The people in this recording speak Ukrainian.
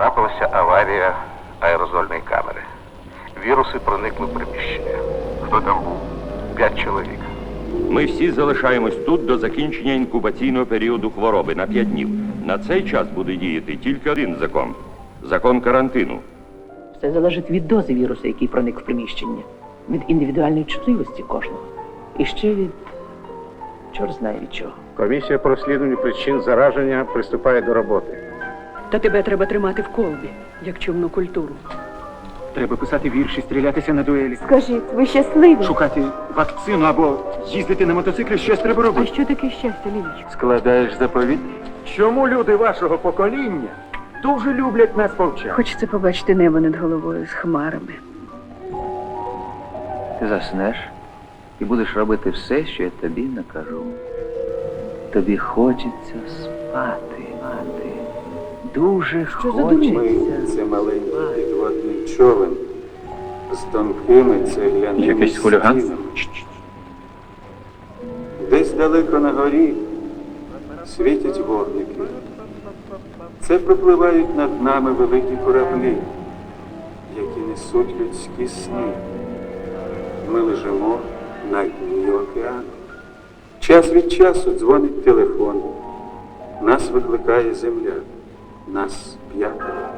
Трапилася аварія аерозольної камери. Віруси проникли в приміщення. Хто там був? П'ять чоловік. Ми всі залишаємось тут до закінчення інкубаційного періоду хвороби на 5 днів. На цей час буде діяти тільки один закон закон карантину. Все залежить від дози вірусу, який проник в приміщення, від індивідуальної чутливості кожного. І ще від чорт знає від чого. Комісія по розслідуванню причин зараження приступає до роботи. Та тебе треба тримати в колбі, як човну культуру. Треба писати вірші, стрілятися на дуелі, Скажіть, ви щасливі? шукати вакцину або їздити на мотоциклі, щось треба А робити. що таке щастя, Ліліч? Складаєш заповіт? Чому люди вашого покоління дуже люблять нас повчати? Хочеться побачити небо над головою з хмарами. Ти заснеш і будеш робити все, що я тобі накажу. Тобі хочеться спати, спати. Дуже Що хочеться. Це маленький підводний човен з тонкими цегляними Якийсь хуліган? Десь далеко на горі світять вогники. Це пропливають над нами великі кораблі, які несуть людські сни. Ми лежимо на дні океану. Час від часу дзвонить телефон. Нас викликає земля. Нас п'ятеро.